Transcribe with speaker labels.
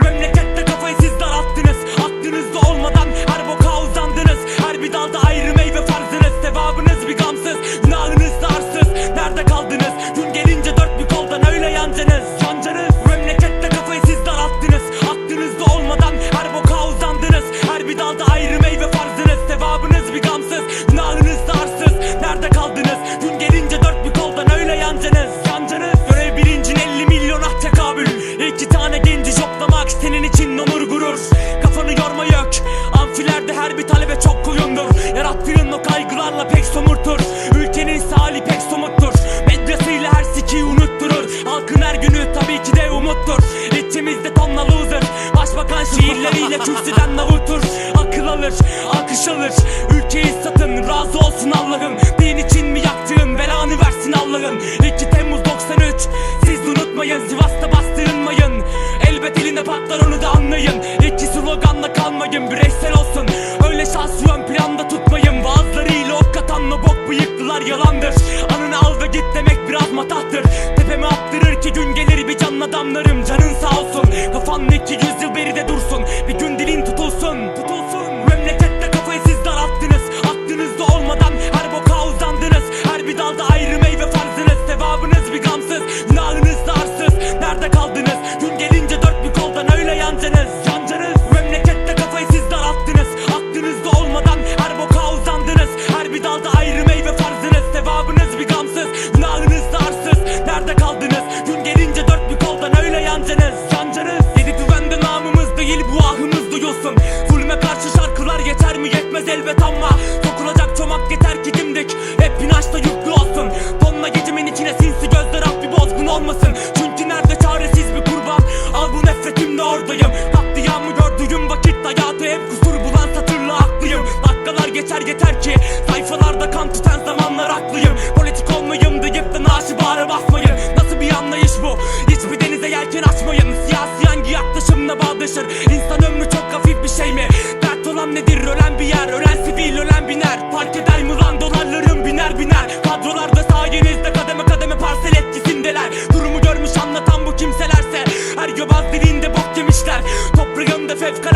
Speaker 1: Memlekette kafayı siz daralttınız. Aklınızda olmadan kafanı yorma yok Amfilerde her bir talebe çok koyundur Yarattığın o kaygılarla pek somurtur. Ülkenin sali pek somuttur. Medyasıyla her sikiyi unutturur. Halkın her günü tabii ki de umuttur. İçimizde tonla loser. Başbakan şiirleriyle kürsüden navutur. Akıl alır, akış alır. Ülkeyi satın, razı olsun Allah'ım. Din için mi yaktığın belanı versin Allah'ım. 2 Temmuz 93 bireysel olsun. Öyle şahsı ön planda tutmayın. Vaazlarıyla ok katanla bok bıyıklılar yalandır. Anını al ve git demek biraz matahtır. Tepeme attırır ki gün gelir bir canlı adamlarım. Canın sağ olsun. Kafan iki yüzyıl beride dursun oradayım Katliamı gördüğüm vakit hayatı hep kusur bulan satırla haklıyım. Dakikalar geçer yeter ki Sayfalarda kan tutan zamanlar haklıyım. Politik olmayayım deyip de naaşı bağrı basmayın. Nasıl bir anlayış bu? Hiçbir denize yelken açmayın. Siyasi hangi yaklaşımla bağdaşır? İnsan ömrü çok hafif bir şey mi? Dert olan nedir? Ölen bir yer Ölen sivil ölen biner. Fark eder mi lan? Dolarlarım biner biner. Kadrolarda sayenizde fevkalade